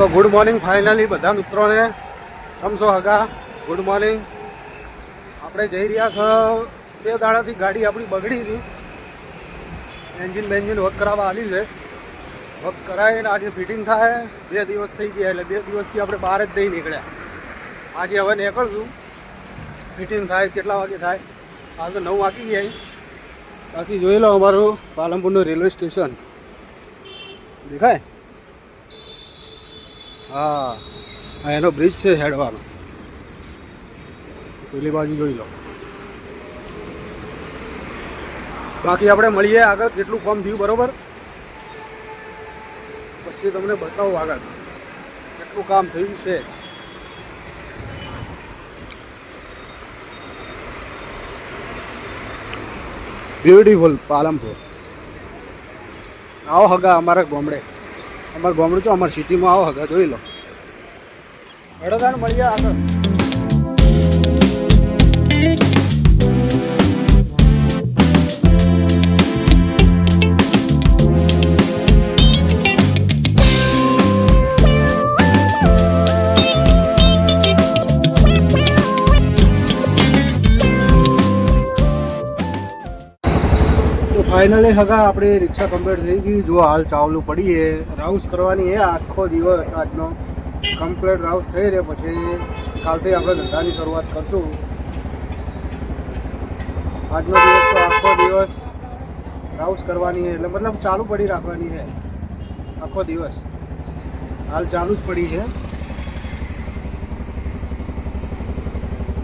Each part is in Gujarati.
તો ગુડ મોર્નિંગ ફાઇનલી બધા મિત્રોને. સમસો હગા? Good morning. આપણે જઈ રહ્યા છો. બે દાડાથી ગાડી આપણી બગડી હતી એન્જિન બેન્જિન વર્ક કરાવવા આલી છે. વર્ક કરાવીને આજે ફિટિંગ થાય. બે દિવસ થઈ ગયા એટલે બે દિવસથી આપણે બહાર જ દઈ નીકળ્યા. આજે હવે નીકળશું. ફિટિંગ થાય, કેટલા વાગે થાય? હાલ તો નવ વાગી ગયા બાકી જોઈ લો અમારું પાલનપુરનું રેલવે સ્ટેશન. દેખાય? હા. એનો બ્રિજ છે હેડવાનો. પેલી બાજુ જોઈ લો. બાકી આપણે મળીએ આગળ કેટલું કામ થયું, બરોબર? પછી તમને બતાવું આગળ કેટલું કામ થયું છે. બ્યુટીફુલ પાલમપુર આવો હગા અમારા ગામડે. અમારા ગામડું તો અમારે સિટીમાં આવો હગા જોઈ લો. હડોદાન મળીએ આગળ. તો ફાઇનલી હગા આપણી રિક્ષા કમ્પ્લીટ થઈ ગઈ. જો હાલ ચાવલું પડીએ. રાઉસ કરવાની એ આખો દિવસ આજનો. કમ્પ્લીટ રાઉસ થઈ રહે પછી કાલથી આપણે ધંધાની શરૂઆત કરશું. આજનો દિવસ તો આખો દિવસ રાઉસ કરવાની છે એટલે મતલબ ચાલુ પડી રાખવાની છે આખો દિવસ. હાલ ચાલુ જ પડી છે.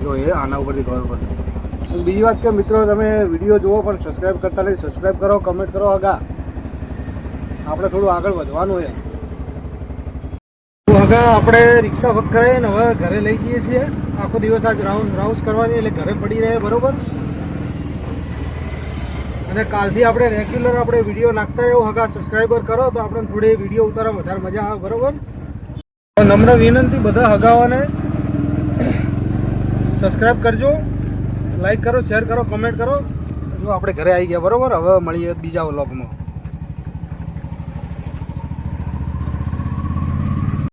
જો એ આના ઉપરથી ખબર પડે બીજી વાત કે મિત્રો, તમે વીડિયો જુઓ પણ સબસ્ક્રાઈબ કરતા નહીં સબસ્ક્રાઈબ કરો કમેન્ટ કરો આગા આપણે થોડું આગળ વધવાનું છે. હગા આપણે રિક્ષા વક કરાવીએ ને હવે ઘરે લઈ જઈએ છીએ. આખો દિવસ આજ રાઉન્ડ રાઉન્ડ કરવાની, એટલે ઘરે પડી રહે, બરોબર? અને કાલથી આપણે રેગ્યુલર આપણે વીડિયો નાખતા એવું હગા સબસ્ક્રાઈબર કરો, તો આપણે થોડી વીડિયો ઉતારવા વધારે મજા આવે, બરોબર? નમ્ર વિનંતી, બધા હગાવાને સબસ્ક્રાઈબ કરજો. લાઈક કરો શેર કરો કમેન્ટ કરો. જો આપણે ઘરે આવી ગયા, બરોબર? હવે મળીએ બીજા વ્લોગમાં.